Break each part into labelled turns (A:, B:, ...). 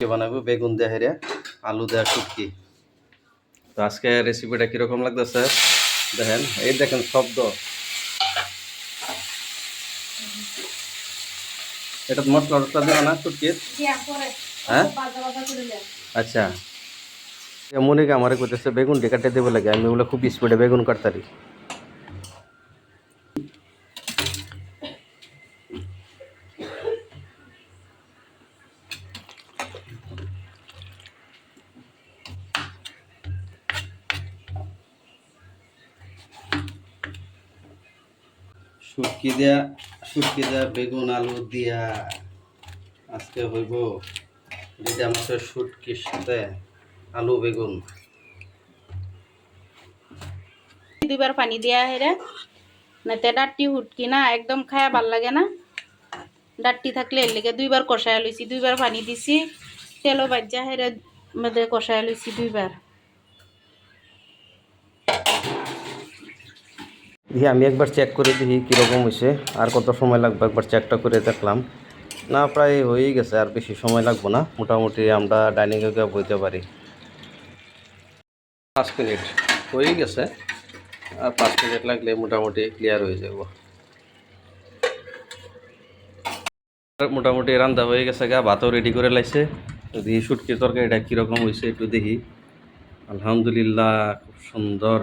A: বানাবো? বেগুন দেয়া হেরে আলু দেয়া শুটকি। তো আজকে রেসিপিটা কীরকম লাগতেছে? দেখেন এই দেখেন শব্দ। এটা তো মশলা টসলা দেওয়া না শুটকির হ্যাঁ আচ্ছা। মনিকে আমারে কইতেছে বেগুন কাটতে দেবে লাগে আমি বলে খুব স্পিডে বেগুন কাটতারি। শুটকি দেয়া শুটকি দেয়া বেগুন, আলু দিয়া আজকে হইব যদি আমাদের শুটকির সাথে আলু বেগুন।
B: দুইবার পানি দিয়া হেরে নাতে ডাট্টি হুটকি না, একদম খায়া ভালো লাগে না। ডাট্টি থাকলে এর লেগে দুইবার কষায় লইছি, দুইবার পানি দিছি, তেলও বাজ্যা হেরে মধ্যে কষায় লইছি দুইবার।
A: দেখি, আমি একবার চেক করে দেখি কীরকম হয়েছে আর কত সময় লাগবে একবার চেকটা করে দেখলাম। না, প্রায় হয়েই গেছে, আর বেশি সময় লাগবো না, মোটামুটি আমরা ডাইনিংয়ে গিয়ে বইতে পারি। পাঁচ মিনিট হয়েই গেছে, আর পাঁচ মিনিট লাগলে মোটামুটি ক্লিয়ার হয়ে যাব। মোটামুটি রান্না হয়ে গেছে গা, ভাতও রেডি করে লাইছে। দেখি শুটকি তরকারিটা কীরকম হয়েছে একটু দেখি। আলহামদুলিল্লাহ, খুব সুন্দর।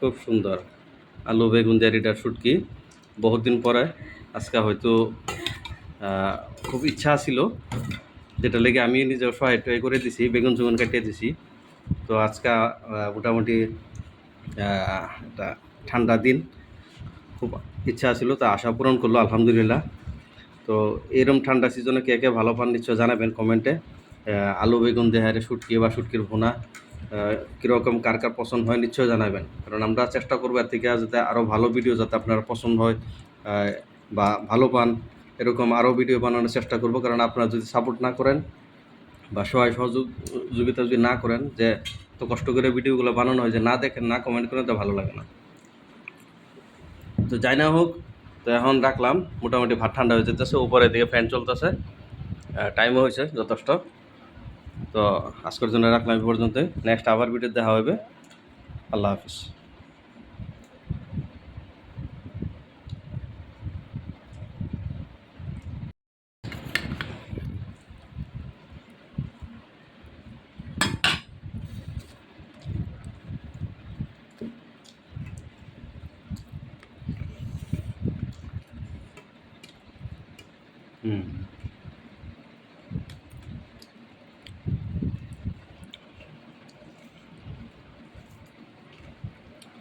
A: খুব সুন্দর। আলু বেগুন দেয়ারিটার শুটকি বহুত দিন পরে। আজকে হয়তো খুব ইচ্ছা ছিল যেটা লেগে আমি নিজে সহায় টয় করে দিছি, বেগুন চুগুন কাটিয়ে দিছি। তো আজকে মোটামুটি একটা ঠান্ডা দিন। খুব ইচ্ছা ছিল তা আশা পূরণ করল, আলহামদুলিল্লাহ। তো এরম ঠান্ডা সিজনে কে কে ভালো পান, নিশ্চয় জানাবেন কমেন্টে। আলু, বেগুন দেহারে শুটকি বা শুটকির ভুনা। কীরকম কার কার পছন্দ হয় নিশ্চয় জানাবেন। কারণ আমরা চেষ্টা করব এর থেকে যাতে আরও ভালো ভিডিও যাতে আপনারা পছন্দ হয় বা ভালো পান, এরকম আরও ভিডিও বানানোর চেষ্টা করব। কারণ আপনারা যদি সাপোর্ট না করেন বা সহায় সহযোগিতা যদি না করেন যে তো কষ্ট করে ভিডিওগুলো বানানো হয় যে না দেখেন, না কমেন্ট করেন, তো ভালো লাগে না। তো যাই না হোক, তো এখন রাখলাম। মোটামুটি ভাত ঠান্ডা হয়ে যেতেছে, উপরের দিকে ফ্যান চলতেছে। টাইমও হয়েছে যথেষ্ট। তো আজকের জন্য রাখলাম এই পর্যন্ত নেক্সট আবার ভিডিও দেখা হবে। আল্লাহ হাফিজ। হুম।